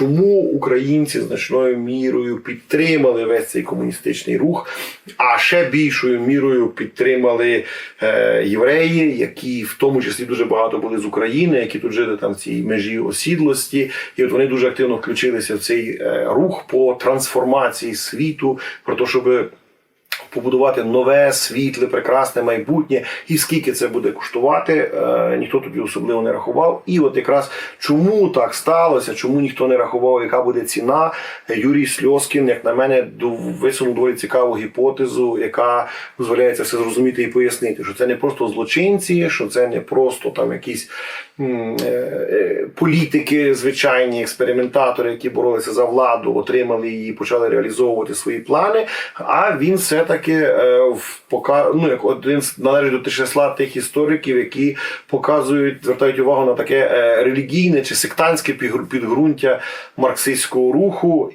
чому українці значною мірою підтримали весь цей комуністичний рух, а ще більшою мірою підтримали е, євреї, які в тому числі дуже багато були з України, які тут жили там в цій межі осідлості, і от вони дуже активно включилися в цей е, рух по трансформації світу, про те, щоб побудувати нове, світле, прекрасне майбутнє, і скільки це буде коштувати, е, ніхто тоді особливо не рахував. І от якраз чому так сталося, чому ніхто не рахував, яка буде ціна. Юрій Сльоскін, як на мене, висунув доволі цікаву гіпотезу, яка дозволяє це все зрозуміти і пояснити, що це не просто злочинці, що це не просто там якісь е, політики, звичайні експериментатори, які боролися за владу, отримали її, почали реалізовувати свої плани. А він все-таки е, в пока ну як один належить до числа тих істориків, які показують, звертають увагу на таке е, релігійне чи сектантське підґрунтя марксистського руху.